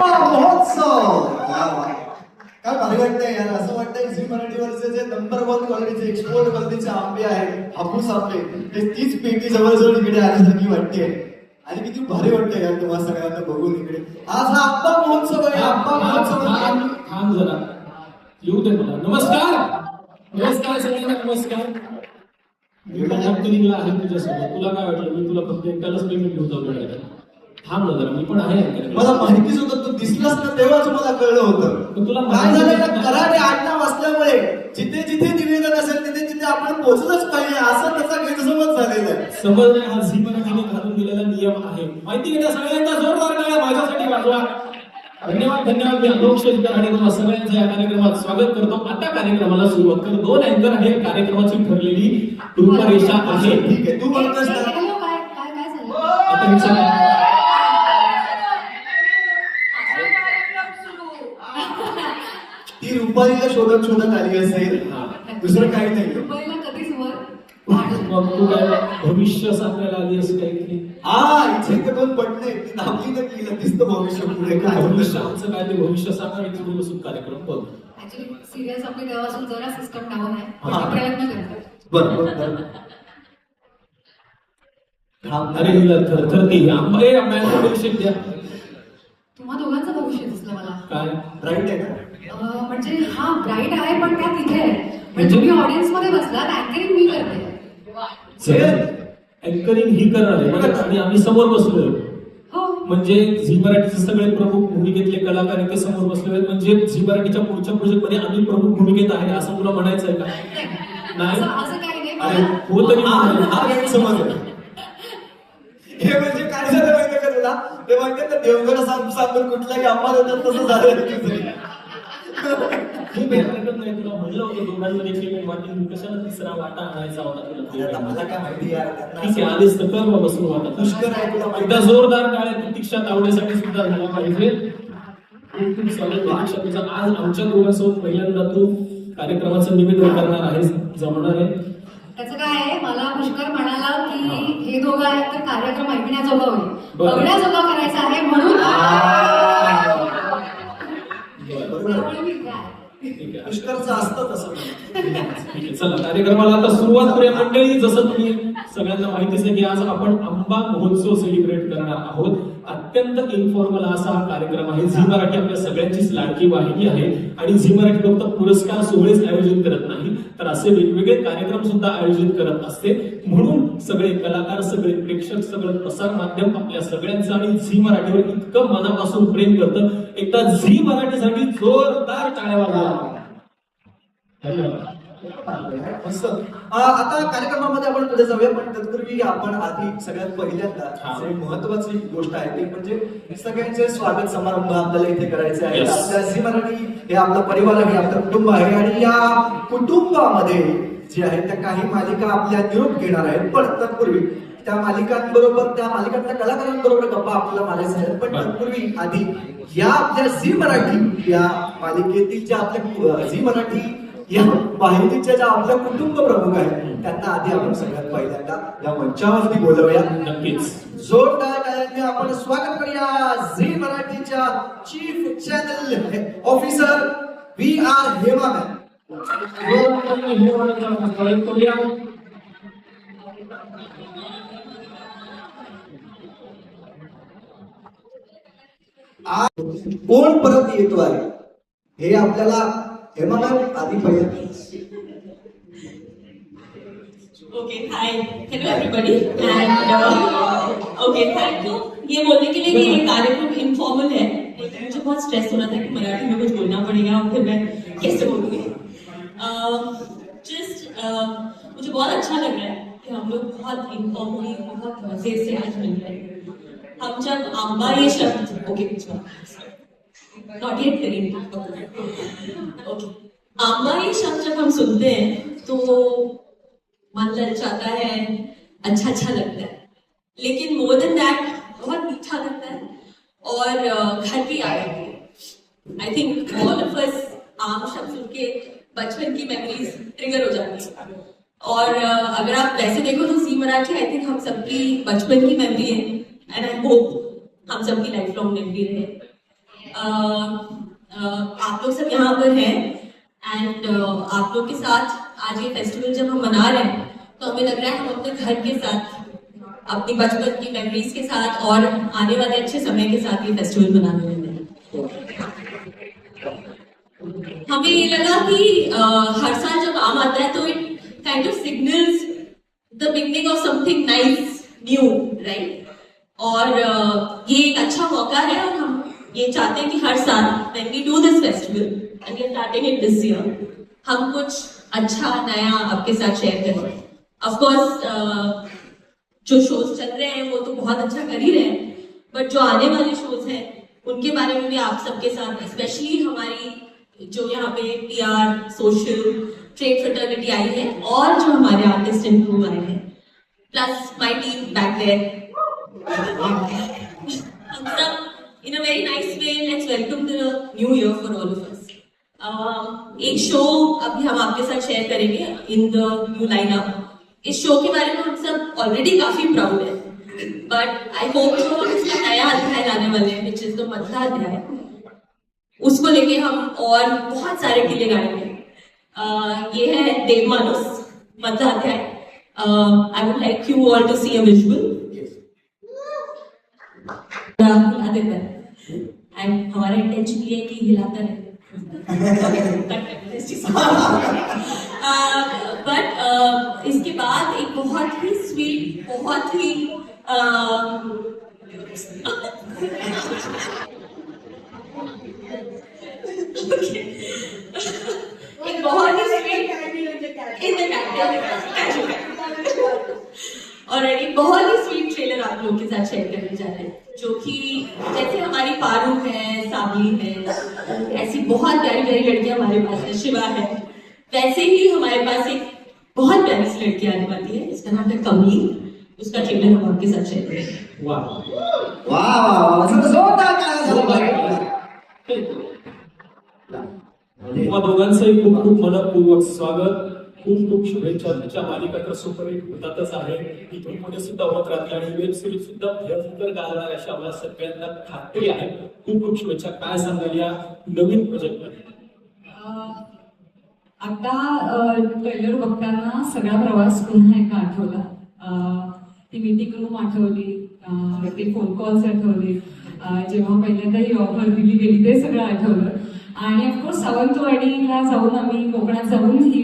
महोत्सव. काय भारी वाटतंय यार. असं वाटतंय झी मराठीवरचे जे नंबर वन क्वालिटीचे एक्सपोर्ट क्वालिटीचे आंबे आहेत हापूस आंबे ते तीच पेटी जवळजवळ इकडे आल्यासारखी वाटते आणि किती भारी वाटतंय यार तुम्हाला सगळ्यांना बघून इकडे. आज हा आंबा महोत्सव आहे. आंबा महोत्सव थांब. थांब जरा. येऊ दे मला. नमस्कार! नमस्कार सगळ्यांना नमस्कार. मी निघला आहे तुझ्यासोबत. तुला काय वाटलं? मी तुला फक्त एकट्यालाच पेमेंट घेऊन जाऊ थांब ना जरा मी पण आहे. मला माहितीच होतं तू दिसलास ना तेव्हाच मला कळलं होतं. तुला काय झालं माहिती- कराटे आडनाव असल्यामुळे जिथे जिथे निवेदन असेल तिथे तिथे आपण पोहोचलंच पाहिजे. असं त्याचा गैरसमज झालेला आहे. समजणे हा झी मराठीने घालून दिलेला नियम आहे. माहिती आहे का? सगळ्यांचा जोरदार टाळ्या माझ्यासाठी वाजवा धन्यवाद धन्यवाद. मी आणि तुम्हा सगळ्यांचं या कार्यक्रमात स्वागत करतो. आता कार्यक्रमाला सुरुवात कर. दोन अँकर आहे कार्यक्रमाची ठरलेली रूपरेषा आहे. ठीक आहे तू म्हणतोस ना. हॅलो, काय काय काय झालं? आता ती रुपालीला शोधत शोधत आली असेल. दुसरं काही नाही. रुपयाला कधीच वर? मग तू काय भविष्य सांगायला आली असं काही की? हा इथे तर दोन पटले ती दाबली तर केलं दिसतं भविष्य पुढे काय भविष्य आमचं काय ते भविष्य सांगा तुम्ही बसून कार्यक्रम बघ. ऍक्च्युली सिरियस आपली तेव्हापासून जरा सिस्टम डाऊन आहे. प्रयत्न करते. बरं. अरे हिला थरथरती आंबा ए आंब्याचं भविष्य द्या. तुम्हा दोघांचं भविष्य दिसलं मला. काय? राईट आहे का? ब्राईट आहे पण त्या तिथे आहे म्हणजे? तुम्ही ऑडियन्समध्ये बसलात अँकरिंग मी करते. अँकरिंग ही करणार आहे. आणि आम्ही समोर बसलोय. हो. म्हणजे झी मराठीचे सगळे प्रमुख भूमिकेतले कलाकार इथे समोर बसलेले आहेत. म्हणजे झी मराठीच्या पुढच्या प्रोजेक्टमध्ये आम्ही प्रमुख भूमिकेत आहे असं तुला म्हणायचं आहे का? नाही. असं असं काही नाही. अरे मला- हो तरी हा म्हणायचं. हा गैरसमज आहे. हे म्हणजे काय झालं माहिती का तुला? ते म्हणते सांग सांगून कुठलाही आंबा देतात तसं झालं. नाही तुला. म्हणलं होतं दोघांमध्ये पेमेंट वाटेल. मी कशाला तिसरा वाटा आणायचा होता आता तुला मला काय माहिती यार. त्यांना ठीक आहे आलीस तर कर बाबा आहे तुला माहिती. एकदा जोरदार टाळ्या प्रतीक्षा तावडेसाठी सुद्धा झाला पाहिजे. खूप खूप स्वागत प्रतीक्षा तुझं. आज आमच्या दोघांसोबत पहिल्यांदा तू कार्यक्रमाचं निवेदन करणार आहेस. जमणार आहे? त्याचं काय आहे? मला पुष्कर म्हणाला की हे. दोघं आहेत तर कार्यक्रम ऐकण्याजोगा होईल. बघण्याजोगा करायचा आहे म्हणून. पुष्करचं असतं तसं. चला. कार्यक्रमाला आता सुरुवात करूया. मंडळी जसं तुम्ही सगळ्यांना माहितीच आहे की आज आपण आंबा महोत्सव सेलिब्रेट करणार आहोत. अत्यंत इन्फॉर्मल असा हा कार्यक्रम आहे. झी मराठी आपल्या सगळ्यांचीच लाडकी वाहिनी आहे. आणि झी मराठी फक्त पुरस्कार सोहळेच आयोजित करत नाही तर असे वेगवेगळे कार्यक्रम सुद्धा आयोजित करत असते. म्हणून सगळे कलाकार सगळे प्रेक्षक सगळं प्रसार माध्यम आपल्या सगळ्यांचं आणि झी मराठीवर इतकं मनापासून प्रेम करतं. एकदा झी मराठीसाठी जोरदार टाळ्या वाजवा. धन्यवाद. आता कार्यक्रमामध्ये आपण पुढे जाऊया पण तत्पूर्वी आपण आधी सगळ्यात पहिल्यांदा. जे महत्वाची गोष्ट आहे ती म्हणजे सगळ्यांचे स्वागत समारंभ आपल्याला इथे करायचे आहे. आपल्या झी मराठी हे आपला परिवार आहे आपलं कुटुंब आहे आणि या कुटुंबामध्ये जे आहे त्या काही मालिका आपल्या निरोप घेणार आहेत पण तत्पूर्वी त्या मालिकांबरोबर त्या मालिकांच्या कलाकारांबरोबर गप्पा आपल्याला मारायच्या आहेत पण. तत्पूर्वी आधी या आपल्या झी मराठी या मालिकेतील ज्या आपल्या झी मराठी या वाहिनीच्या ज्या आपल्या कुटुंब प्रमुख आहेत त्यांना आधी आपण सगळ्यात पहिल्यांदा या मंचावरती बोलवूया. नक्कीच. जोरदार टाळ्यांनी आपण स्वागत करूया. झी मराठीच्या chief channel officer V R Hema ma'am. कोण परत येतो आहे? हे आपल्याला मॅम आधी पहिल्यांदा okay hi hello everybody and okay thank you बोलने के लिए कि ये कार्यक्रम इनफॉर्मल है। मुझे बहुत स्ट्रेस हो रहा था कि मराठी में कुछ बोलना पड़ेगा, और फिर मैं कैसे बोलूँगी? जस्ट मुझे बहुत अच्छा लग रहा है कि हम लोग बहुत इनफॉर्मली बहुत मज़े से आज मिल रहे हैं। हम जब आंबा ये शब्द ओके नॉट येट करेंगे आंबा ये शब्द जब हम सुनते हैं तो मन ललचाता है अच्छा अच्छा लगता है। लेकिन मोर देन दैट बहुत मीठा लगता है और घर की याद आती है। I think all of us आम शब्द सुन के बचपन की मेमोरीज ट्रिगर हो जाती है। और अगर आप वैसे देखो तो सी मराठी आई थिंक हम सबकी बचपन की मेमोरी है एंड आई होप हम सबकी लाइफ लॉन्ग मेमोरी रहे। आप लोग सब यहाँ पर हैं एंड आप लोग के साथ आज ये फेस्टिवल जब हम मना रहे हैं तो हमें लग रहा है हम अपने घर के साथ अपनी बचपन की मेमोरीज के साथ और आने वाले अच्छे समय के साथ ये फेस्टिवल मनाने वाले हैं। हमें ये लगा कि अ, हर साल जब आम आता है तो it kind of signals the beginning of something nice new right और ये एक अच्छा मौका है और हम ये चाहते हैं कि हर साल when we do this festival and we are starting it this year, हम कुछ अच्छा नया आपके साथ शेयर करें। ऑफ़ कोर्स जो शोज़ चल रहे हैं, वो तो बहुत अच्छा कर ही रहे हैं बट जो आने वाले शोज़ हैं, उनके बारे में भी आप सबके साथ स्पेशली हमारी जो यहाँ पे P R social trade fraternity आई है, और जो हमारे आर्टिस्ट क्रू आए हैं plus my team back there हम सब in a very nice way let's welcome the new year for all of us. Um, एक शो अभी हम आपके साथ शेयर करेंगे इन द न्यू लाइनअप इस शो के बारे में हम सब ऑलरेडी काफ़ी प्राउड है. बट आई होप जो हम इसका नया अध्याय लाने वाले हैं विच इज़ द मध्या अध्याय. उसको लेके हम और बहुत सारे किले गाएँगे. Uh, ये है Dev Manus Madhya Adhyay I would like you all to see a visual है एंड हमारा इंटेंशन ये है कि हिलाता रहे। बट इसके बाद एक बहुत ही स्वीट बहुत ही uh, एक बहुत ही स्वीट इन द और एक बहुत ही स्वीट ट्रेलर आप लोगों के साथ शेयर करने जा रहे हैं जो कि जैसे हमारी पारू है सावली है ऐसी बहुत प्यारी प्यारी लड़कियाँ हमारे पास है शिवा है। वैसे ही हमारे पास एक बहुत प्यारी सी लड़की आने वाली है इसका नाम है कमली उसका ट्रेलर हम आपके साथ शेयर करेंगे। वा वा वा वा असं जोरदार पाहिजे. तुम्हा दोघांचंही खूप खूप मनपूर्वक स्वागत। खूप खूप शुभेच्छा. त्याच्या मालिका तर सुपरहिट होतातच आहे. इथून सुद्धा होत राहते आणि वेब सिरीज सुद्धा भयंकर गाजणार अशी आम्हाला सगळ्यांना खात्री आहे. खूप खूप शुभेच्छा. काय सांगाल या नवीन प्रोजेक्टमध्ये? आता ट्रेलर बघताना सगळा प्रवास पुन्हा एक आठवला. ती मीटिंग रूम आठवली ते फोन कॉल्स आठवले. जेव्हा पहिल्यांदा ही ऑफर दिली गेली ते सगळं आठवलं. आणि ऑफकोर्स सावंतवाडीला जाऊन आम्ही कोकणात जाऊन ही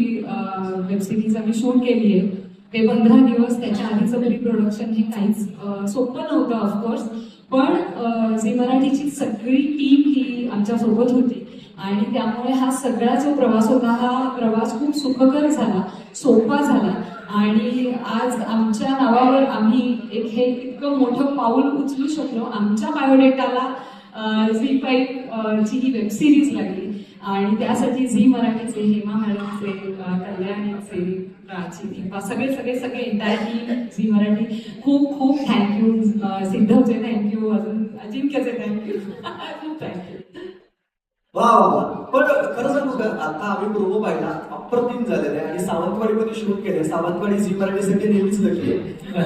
वेब सिरीज आम्ही शूट केली आहे. ते पंधरा दिवस त्याच्या आधीचं प्री प्रोडक्शन हे काहीच सोपं नव्हतं ऑफकोर्स पण झी मराठीची सगळी टीम ही आमच्यासोबत होती. आणि त्यामुळे हा सगळा जो प्रवास होता हा प्रवास खूप सुखकर झाला सोपा झाला. आणि आज आमच्या नावावर आम्ही एक हे इतकं मोठं पाऊल उचलू शकलो. आमच्या बायोडेटाला झी फाईव्ह ची ही वेब सिरीज लागली. आणि त्यासाठी झी मराठीचे हेमा मॅडमचे कल्याणीचे प्राची दीपा सगळे सगळे सगळे एंटायर टीम झी मराठी. खूप खूप थँक्यू सिद्धवचे थँक्यू अजून अजिंक्यचे थँक्यू खूप थँक्यू वा वा पण खरं सांगू का आता आम्ही प्रोमो पाहिला अप्रतिम झालेला आहे आणि सावंतवाडीमध्ये शूट केले सावंतवाडी झी मराठीसाठी नेहमीच लकी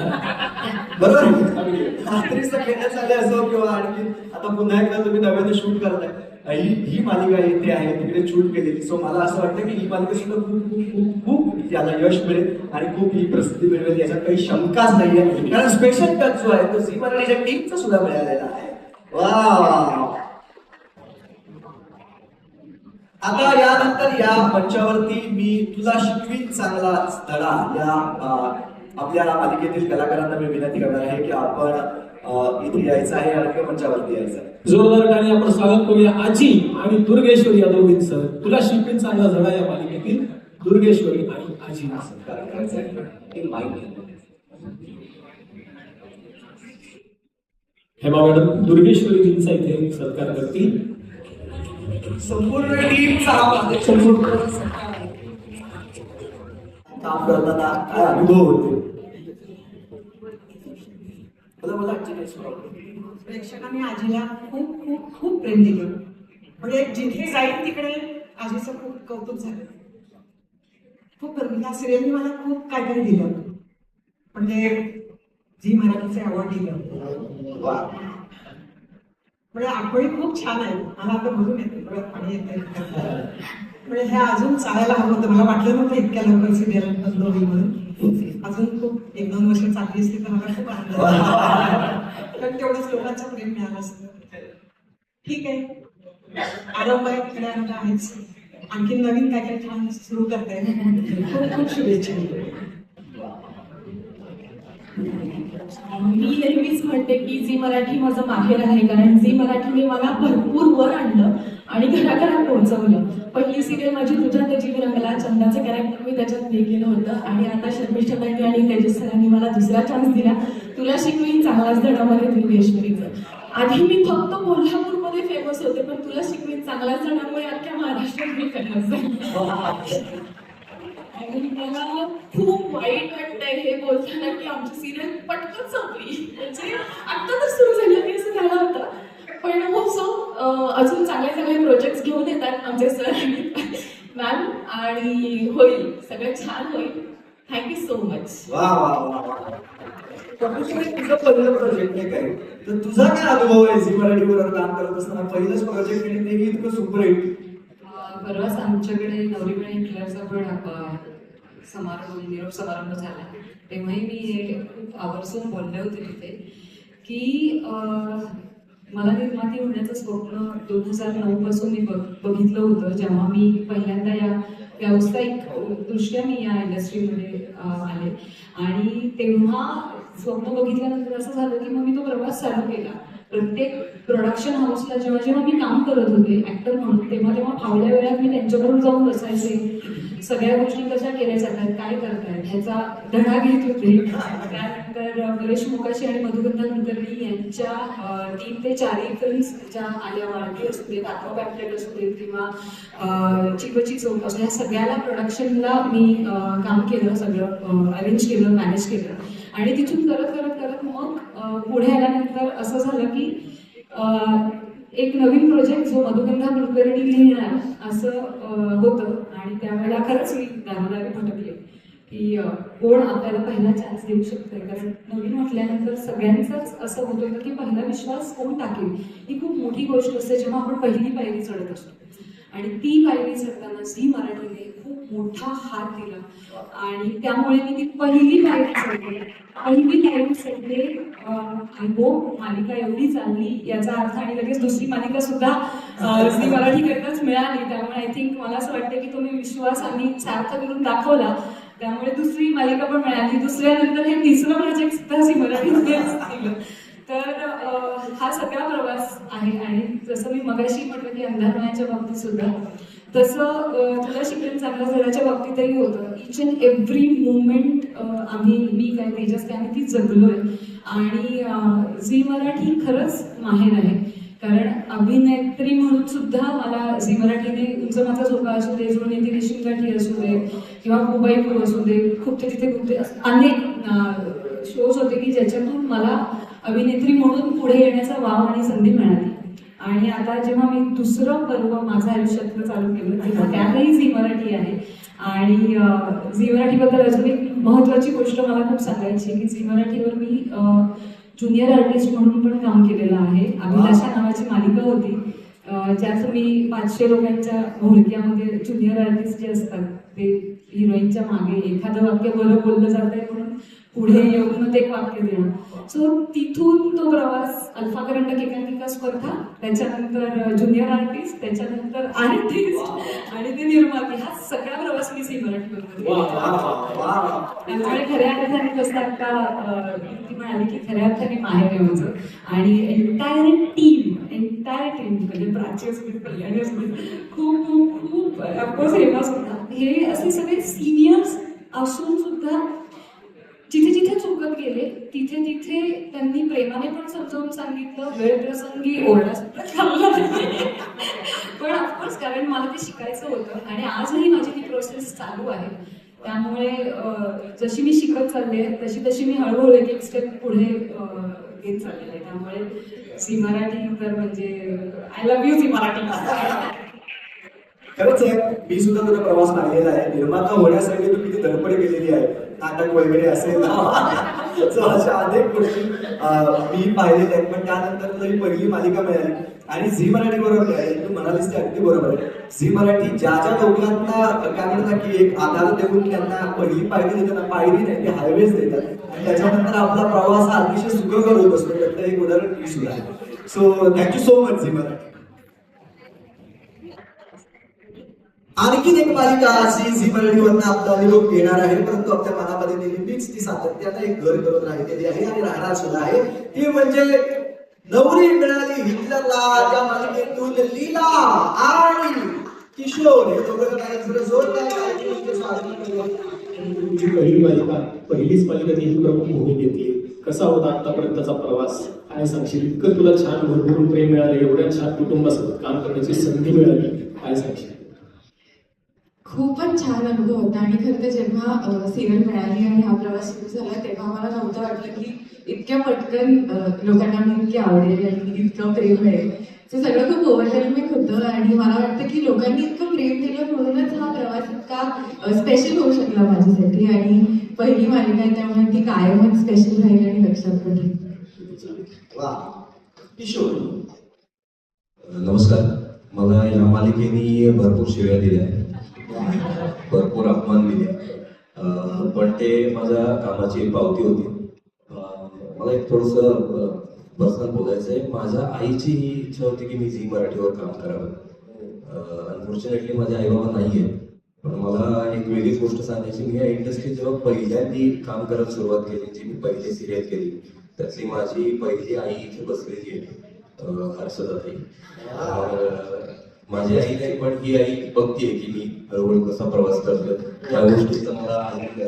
बरोबर? रात्रीचं खेळण्यात झाले असो किंवा आणखी आता पुन्हा एकदा तुम्ही नव्याने शूट करताय ही ही मालिका येते आहे तिकडे शूट केलेली. सो मला असं वाटतं की ही मालिका सुद्धा खूप खूप खूप खूप याला यश मिळेल आणि खूप ही प्रसिद्धी मिळवेल याच्यात काही शंकाच नाहीये. कारण स्पेशल टच जो आहे तो झी मराठीच्या टीमचा सुद्धा मिळालेला आहे. वा आता यानंतर या मंचावरती मी तुला शिकवीन चांगला धडा. या आपल्या मालिकेतील कलाकारांना मी विनंती करणार आहे की आपण इथे यायचं आहे आणि मंचावरती यायचं आहे. जोरदार आपण स्वागत करूया आजी आणि दुर्गेश्वरी या दोघींचं. तुला शिकवीन चांगला धडा या मालिकेतील दुर्गेश्वरी आणि आजी सत्कार हेमा मॅडम दुर्गेश्वरीजींचा इथे सत्कार करतील. संपूर्ण टीमचा हा काम करताना काय अनुभव होते. प्रेक्षकांनी आजीला खूप खूप खूप प्रेम दिलं. म्हणजे जिथे जाईल तिकडे आजीचं खूप कौतुक झालं. खूप ह्या सिरियलने मला खूप काय काय दिलं. म्हणजे झी मराठीचे अवॉर्ड दिलं. म्हणजे आंघोळी खूप छान आहे मला आता बघून येते डोळ्यात पाणी येते म्हणजे हे अजून चालायला हवं होतं. मला वाटलं नव्हतं इतक्या लवकर सिरियल बंद होईल म्हणून. अजून खूप एक दोन वर्ष चालली असती तर मला खूप आनंद कारण तेवढंच लोकांचं प्रेम मिळालं असतं. ठीक आहे. आरंभ आहे तिकडे आनंद आहेच आणखी नवीन काय काय छान सुरू करताय. खूप खूप शुभेच्छा. मी नेहमीच म्हणते की झी मराठी माझं माहेर आहे कारण झी मराठीने मला भरपूर वर आणलं आणि घराघरात पोहोचवलं. पहिली सिरियल माझी तुझ्या त्याची रंगला चंदाचं कॅरेक्टर मी त्याच्यात हे केलं होतं आणि आता शर्मिष्ठा ताईंनी आणि तेजस सरांनी मला दुसरा चान्स दिला. तुला शिकवीन चांगलाच धडामध्ये दुर्गेश्वरीचं आधी मी फक्त कोल्हापूरमध्ये फेमस होते पण तुला शिकवीन चांगल्याच धडामुळे अख्ख्या महाराष्ट्रात मी फेमस आणि मला खूप वाईट वाटतंय हे बोलताना की आमची सिरियल पटकन संपली. म्हणजे आता तर सुरू झाली होती असं झालं होतं. पण हो, सो अजून चांगले चांगले प्रोजेक्ट्स घेऊन येतात आमचे सर मॅम आणि होईल सगळं छान होईल. थँक्यू सो मच वा वा वा तुझं पहिलं प्रोजेक्ट नाही काय तर तुझा काय अनुभव आहे? झी मराठीवर काम करत असताना पहिलंच प्रोजेक्ट आणि ते इतकं सुपरहिट अं, परवाच आमच्याकडे नवरीकडे क्लरचा पण अं, समारंभ निरोप समारंभ झाला. तेव्हाही मी हे खूप आवर्जून बोलले होते तिथे की मला निर्माती होण्याचं स्वप्न दोन हजार नऊ पासून मी बघ बघितलं होतं. जेव्हा मी पहिल्यांदा या व्यावसायिक दृष्ट्या मी या इंडस्ट्रीमध्ये आले. आणि तेव्हा स्वप्न बघितल्यानंतर असं झालं की मग मी तो प्रवास चालू केला. प्रत्येक प्रोडक्शन हाऊसला जेव्हा जेव्हा मी काम करत होते ऍक्टर म्हणून तेव्हा तेव्हा फावल्या वेळात मी त्यांच्याकडून जाऊन बसायचे. सगळ्या गोष्टी कशा केल्या जातात काय करतायत ह्याचा धडा घेत होते. त्यानंतर गणेश मुकाशी आणि मधुगंधा कुलकर्णी यांच्या तीन ते चारही फिल्म्स ज्या आल्या वाढली असू देत आत्मा पॅम्पलेट असू देत किंवा चिपची चिकची चौक असो ह्या सगळ्याला प्रोडक्शनला मी काम केलं सगळं अरेंज केलं मॅनेज केलं. आणि तिथून करत करत पुढे आल्यानंतर असं झालं की एक नवीन प्रोजेक्ट जो मधुगंधा कुलकर्णी लिहिणार असं होतं. आणि त्यावेळेला खरंच मी दारोदारी भटकले की कोण आपल्याला पहिला चान्स देऊ शकतोय? कारण नवीन म्हटल्यानंतर सगळ्यांचंच असं होतं की पहिला विश्वास कोण टाकेल? ही खूप मोठी गोष्ट असते जेव्हा आपण पहिली पायरी चढत असतो. आणि ती पायरी चढताना झी मराठीने खूप मोठा हात दिला. आणि त्यामुळे मी ती पहिली पायरी चढले पहिली पायरी चढले आय मालिका एवढी चालली याचा अर्थ आणि लगेच दुसरी मालिका सुद्धा अं, झी मराठीकरताच मिळाली. त्यामुळे आय थिंक मला असं वाटतं की तुम्ही विश्वास आम्ही सार्थ करून दाखवला. त्यामुळे दुसरी मालिका पण मिळाली. दुसऱ्यानंतर हे तिसरं प्रोजेक्ट सुद्धा झी मराठीमध्येच केलं तर हा सगळा प्रवास आहे आणि जसं मी मगाशी म्हटलं की अंधारमयाच्या बाबतीत सुद्धा तसं तुला शिक्षण चांगल्या घराच्या बाबतीतही होतं. इच अँड एव्हरी मुवमेंट आम्ही मी काय तेजस काय आम्ही ती जगलोय. आणि झी मराठी खरंच माहेर आहे. कारण अभिनेत्री म्हणून सुद्धा मला झी मराठीने तुमचं माझा झोका असू दे जुळून येते रेशीम असू दे किंवा मुंबई फूल असू दे खूप ते तिथे खूप ते अनेक शोज होते की ज्याच्यातून मला अभिनेत्री म्हणून पुढे येण्याचा वाव आणि संधी मिळाली. आणि आता जेव्हा मी दुसरं पर्व माझं आयुष्यातलं चालू केलं तेव्हा त्यातही झी मराठी आहे. आणि झी मराठीबद्दल अजून एक महत्त्वाची गोष्ट मला खूप सांगायची की झी मराठीवर मी ज्युनियर आर्टिस्ट म्हणून पण काम केलेलं आहे. अभिलाषा नावाची मालिका होती. ज्यात मी पाचशे लोकांच्या घोळक्यामध्ये ज्युनियर आर्टिस्ट जे असतात ते हिरोईनच्या मागे एखादं वाक्य बरं बोललं जात आहे म्हणून पुढे येऊन एक वाक्य देणं सो तिथून तो प्रवास अल्फा करंडक एकांकिका स्पर्धा त्याच्यानंतर ज्युनियर आर्टिस्ट त्याच्यानंतर आर्टिस्ट आणि ते निर्माती. हा सगळा प्रवास मी सी मराठी त्यामुळे खऱ्या अर्थाने कसं आता ती म्हणाली की खऱ्या अर्थाने माहेर आहे माझं. आणि एंटायर टीम एंटायर टीम म्हणजे प्राची असू दे कल्याणी असू दे खूप खूप खूप ऑफकोर्स हेमा सुद्धा हे असे सगळे सिनियर्स असून सुद्धा जिथे जिथे चुकत गेले तिथे तिथे त्यांनी प्रेमाने पण समजावून सांगितलं वेळ प्रसंगी ओरडा सुद्धा पण ऑफकोर्स कारण मला ते शिकायचं होतं आणि आजही माझी ती प्रोसेस चालू आहे. त्यामुळे जशी मी शिकत चालले तशी तशी मी हळूहळू एक एक स्टेप पुढे घेत चाललेले आहे. त्यामुळे सी मराठी तर म्हणजे I love you Zee Marathi खरंच आहे मी सुद्धा तुझा प्रवास पाहिलेला आहे. निर्माता होण्यासाठी तुम्ही किती धडपड केलेली आहे. नाटक वगैरे असेल अशा अनेक गोष्टी मी पाहिलेल्या आहेत. पण त्यानंतर तरी पहिली मालिका मिळाली. आणि झी मराठी बरोबर आहे तू म्हणालीस ते अगदी बरोबर आहे. झी मराठी ज्या ज्या लोकांना काय म्हणतात की एक आधार देऊन त्यांना पहिली पायरी देतात पायरी नाही ते हायवेज देतात. आणि त्याच्यानंतर आपला प्रवास हा अतिशय सुखकर होत असतो. त्यातलं एक उदाहरण सुद्धा आहे. So thank you so much Zee Marathi. आणखीन एक मालिका अशी झी मराठीवरनं आपला निरोप घेणार आहे परंतु आपल्या मनामध्ये नेहमीच ती सातत्यानं एक घर करत राहिलेली आहे आणि राहणार सुद्धा आहे. ती म्हणजे नवरी मिळाली हिटलरला त्या मालिकेतून म्हणजे लीला आणि किशोर. हे दोघं जण जरा जोरदार टाळ्यांचे पहिली मालिका पहिलीच मालिका ती प्रमुख भूमी घेतली कसा होता आतापर्यंतचा प्रवास? काय सांगशील? इतकं तुला छान भरभरून प्रेम मिळाले एवढ्या छान कुटुंबासोबत काम करण्याची संधी मिळाली. काय सांगशील? छान अनुभव होता. आणि खरं तर जेव्हा सिरियल मिळाली आणि हा प्रवास सुरू झाला तेव्हा मला नव्हतं वाटलं की इतक्या पटकन लोकांना मी इतकी आवडेल आणि इतकं प्रेम मिळेल. ते सगळं खूप ओव्हरवेलमिंग होतं आणि मला वाटतं की लोकांनी इतकं प्रेम दिलं म्हणूनच हा प्रवास इतका स्पेशल होऊ शकला माझ्यासाठी. आणि पहिली मालिका आहे त्यामुळे ती कायमच स्पेशल राहील आणि लक्षात राहील. वा नमस्कार. मला या मालिकेने भरपूर शिव्या दिल्या. भरपूर अपमान दिले पण ते माझ्या कामाची पावती होती. मला एक थोडस पर्सनल बोलायचं आहे. माझ्या आईची ही इच्छा होती की मी झी मराठीवर काम करावं. अनफॉर्च्युनेटली माझे आईबाबा नाही आहेत पण मला एक वेगळीच गोष्ट सांगायची. मी या इंडस्ट्रीत जेव्हा पहिल्यांदी काम करायला सुरुवात केली जी मी पहिली सिरियल केली त्यातली माझी पहिली आई इथे बसलेली आहे हर्षदाताई. अं, माझी आई नाही पण ही आई बघतीये की मी हळूहळू कसा प्रवास करतो त्या गोष्टीचा मला आनंद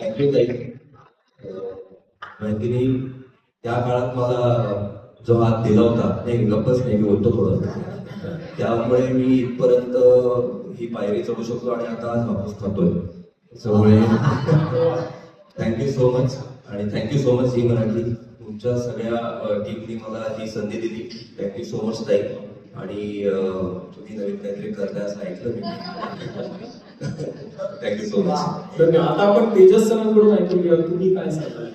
थँक्यू ताई. अं, त्या काळात मला जो हात दिला होता नाही गप्पच नाही मी बोलतो थोडं. त्यामुळे मी इथपर्यंत ही पायरी चढू शकतो आणि आता आज वापस खातोय सगळे थँक्यू सो मच आणि thank you so much Zee Marathi. तुमच्या सगळ्या टीमनी मला ही संधी दिली. थँक्यू सो मच ताई. आणि तुम्ही नवीन काहीतरी करताय असं ऐकलं मी. थँक्यू सो मच धन्यवाद. आता आपण तेजस सरांकडून ऐकून घेऊया. तुम्ही काय सांगाल?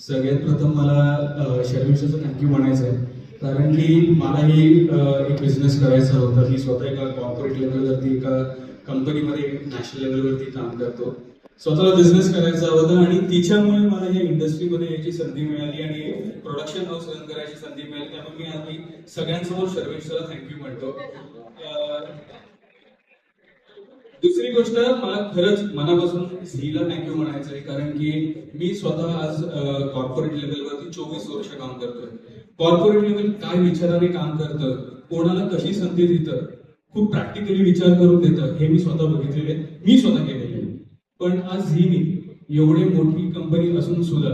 सगळ्यात प्रथम मला शर्मिष्ठाचं थँक्यू म्हणायचं आहे कारण की मलाही एक बिझनेस करायचा होता. मी स्वतः एका कॉर्पोरेट लेवलवरती एका कंपनीमध्ये नॅशनल लेवलवरती काम करतो. स्वतःला बिझनेस करायचा होता आणि तिच्यामुळे मला या इंडस्ट्रीमध्ये यायची संधी मिळाली आणि प्रोडक्शन हाऊस रन करायची संधी मिळाली. त्यामुळे मी आधी सगळ्यांसमोर शर्मिष्ठाला थँक्यू म्हणतो. दुसरी गोष्ट मला खरंच मनापासून झीला थँक्यू म्हणायचं आहे कारण की मी स्वतः आज कॉर्पोरेट लेवलवरती चोवीस वर्ष काम करतोय. कॉर्पोरेट लेवल काय विचाराने काम करतं कोणाला कशी संधी देतं खूप प्रॅक्टिकली विचार करून देतं हे मी स्वतः बघितलेले मी स्वतः केले पण आज झीने एवढे मोठी कंपनी असून सुद्धा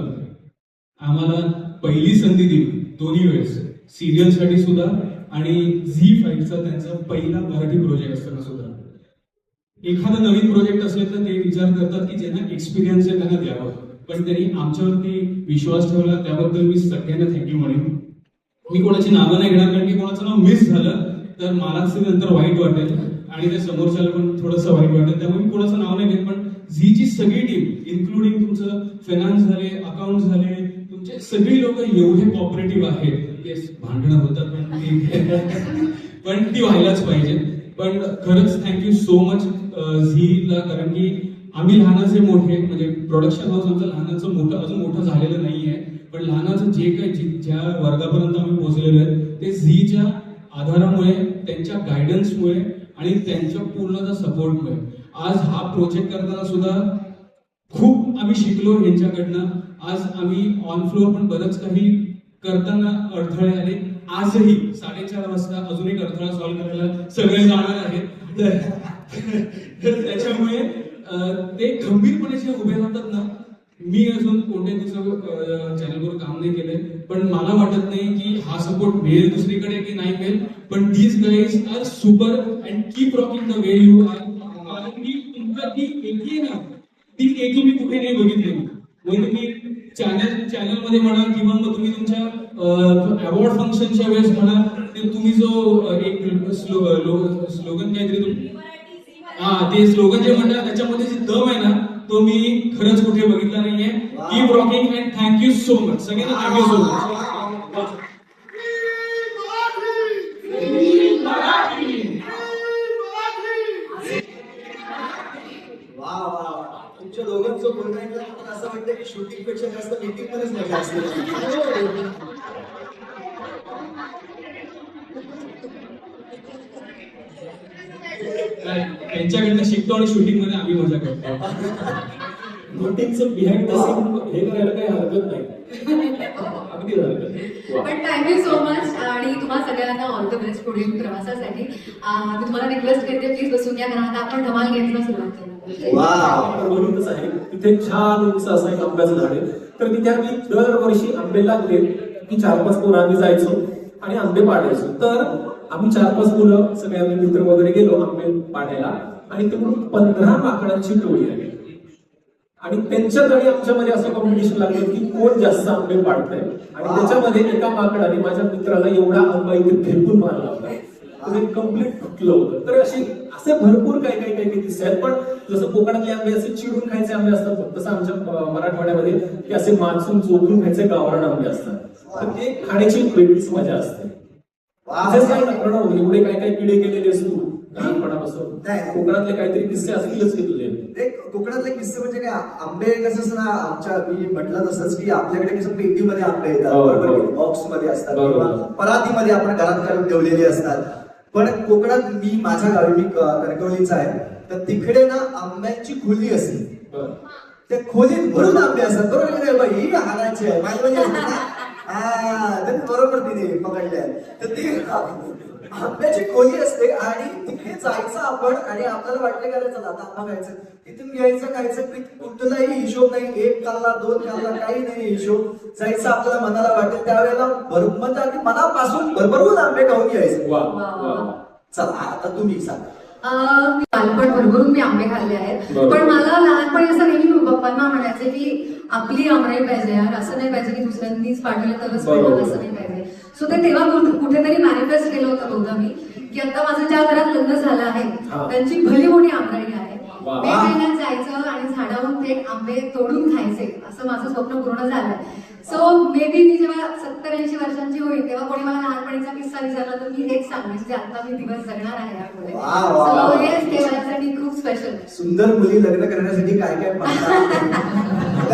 आम्हाला पहिली संधी दिली दोन्ही वेळेस. सिरियलसाठी सुद्धा आणि झी फाईव्हचा त्यांचा पहिला मराठी प्रोजेक्ट असताना सुद्धा. एखादा नवीन प्रोजेक्ट असेल तर ते विचार करतात की ज्यांना एक्सपिरियन्स आहे त्यांना द्यावं. पण त्यांनी आमच्यावरती विश्वास ठेवला त्याबद्दल मी सगळ्यांना थँक्यू म्हणेन. मी कोणाची नावं नाही घेणार कारण की कोणाचं नाव मिस झालं तर मला नंतर वाईट वाटेल. आणि त्या समोरच्याला पण थोडंसं वाईट वाटेल त्यामुळे मी कोणाचं नाव नाही घेत पण झीची सगळी टीम इन्क्लुडिंग तुमचं फायनान्स झाले अकाउंट झाले तुमचे सगळी लोक एवढे कॉपरेटिव्ह आहेत. येस भांडणं होतात पण ती पण ती व्हायलाच पाहिजे. पण खरंच थँक्यू सो मच झीला कारण की आम्ही लहानाचे मोठे म्हणजे प्रोडक्शन हाऊस आमचं लहानाचं मोठं अजून मोठं झालेलं नाहीये. पण लहानाचं जे काही ज्या वर्गापर्यंत आम्ही पोहोचलेलो आहे ते झीच्या आधारामुळे त्यांच्या गायडन्समुळे आणि त्यांच्या पूर्णतः सपोर्टमुळे आज हा प्रोजेक्ट करताना सुद्धा खूप आम्ही शिकलो यांच्याकडनं. आज आम्ही ऑन फ्लोअर पण बरंच काही करताना अडथळे आले. आजही साडेचार वाजता अजून एक अडथळा सॉल्व्ह करायला सगळे जाणार आहेत. तर त्याच्यामुळे ते खंबीरपणे जे उभे राहतात ना मी अजून कोणत्या दुसऱ्या चॅनलवर काम नाही केलंय पण मला वाटत नाही की हा सपोर्ट मिळेल दुसरीकडे की नाही मिळेल. पण these guys are super and keep rocking the way you are कारण की तुमचं ती एकी आहे ना ती एकी मी कुठे नाही बघितली. मग तुम्ही चॅनल चॅनलमध्ये म्हणा किंवा मग तुम्ही तुमच्या अवॉर्ड फंक्शनच्या वेळेस म्हणा ते तुम्ही जो एक स्लोगन काहीतरी तुम- हा ते स्लोगन जे म्हणतात त्याच्यामध्ये जे दम आहे ना तो मी खरंच कुठे बघितला नाहीये. Keep rocking and thank you so much सगळ्यांना थँक्यू सो मच. तुमच्या दोघांचं बोलणं ऐकलं तर असं वाटतं की शूटिंगपेक्षा जास्त मीटिंग मध्येच मजा असते त्यांच्याकडनं शिकतो आणि शूटिंगमध्ये आम्ही मजा करतो. शूटिंगचं बिहाइंड द सीन हे करायला काही हरकत नाही. अगदी हरकत. पण थँक्यू सो मच आणि तुम्हा सगळ्यांना ऑल द बेस्ट पुढील प्रवासासाठी. मी तुम्हाला रिक्वेस्ट करते प्लीज बसून या कारण आता आपण धमाल घेतला सुरुवात केली आहे तिथे छान उंच असं एक आंब्याचं झाड आहे. तर तिथे आम्ही दरवर्षी आंबे लागले की चार पाच पोरं आम्ही जायचो आणि आंबे पाडायचो. तर आम्ही चार पाच मुलं सगळे आम्ही मित्र वगैरे गेलो आंबे पाडायला. आणि तिकडून पंधरा माकडांची टोळी आली आणि त्यांच्यात आणि आमच्यामध्ये असं कॉम्पिटिशन लागलं की कोण जास्त आंबे पाडतंय? आणि त्याच्यामध्ये एका माकडाने माझ्या मित्राला एवढा आंबा इथे फेकून मारला होता. ते कंप्लीट फुटलं होतं. तर अशी असे भरपूर काही काही काही काही किस्से आहेत. पण जसं कोकणातले आंबे असे चिडून खायचे आंबे असतात तसं आमच्या मराठवाड्यामध्ये ते असे मान्सून चोखून खायचे गावरान आंबे असतात. तर ते खाण्याची वेगळीच मजा असते. एवढे काय काय किडे केलेले असतो नाही. कोकणातले काहीतरी किस्से असतीलच की तुझे? ते कोकणातले किस्से म्हणजे काय आंबे कसं असं ना आमच्या मी म्हटलं तसंच की आपल्याकडे कसं पेटीमध्ये आंबे येतात हो, हो. बॉक्समध्ये असतात परातीमध्ये आपण घरात काढून ठेवलेले असतात. पण कोकणात मी माझ्या गावी मी कणकवलीचा आहे. तर तिकडे ना आंब्याची खोली असते. बरं. त्या खोलीत भरून आंबे असतात. बरोबर नाही ही हाणायची आहे. म्हणजे हा बरोबर तिने पकडले तर ती आंब्याची खोली असते आणि तिथे जायचं आपण आणि आपल्याला वाटलं की अरे चला आता आंबा खायचं तिथून घ्यायचं खायचं कुठलाही हिशोब नाही. एक खाल्ला दोन खाल्ला काही नाही हिशोब. जायचं आपल्याला मनाला वाटेल त्यावेळेला भर अगदी मनापासून भरभरून आंबे खाऊन घ्यायचे वा. चला आता तुम्ही सांगा. लहानपण भरभरून मी आंबे खाल्ले आहेत. पण मला लहानपणी असं नेहमी पप्पांना म्हणायचे की आपली आमराई पाहिजे यार असं नाही पाहिजे की दुसऱ्यांनीच पाठवलं तरच. मिळणार असं नाही पाहिजे सो ते तेव्हा कुठे- कुठेतरी मॅनिफेस्ट केलं होतं बहुधा मी की आता माझं ज्या घरात लग्न झालं आहे. त्यांची भली मोठी आमराई आहे महिन्यात जायचं आणि झाडावरून थेट आंबे तोडून खायचे. असं माझं स्वप्न पूर्ण झालंय. सो मे बी मी जेव्हा सत्तर ऐंशी वर्षांची होईल तेव्हा कोणी मला लहानपणीचा किस्सा विचारला तर मी हेच सांगेन की आता मी दिवस जगणार आहे यापुढे. वा. सो ते माझ्यासाठी खूप स्पेशल सुंदर मुली लग्न करण्यासाठी काय काय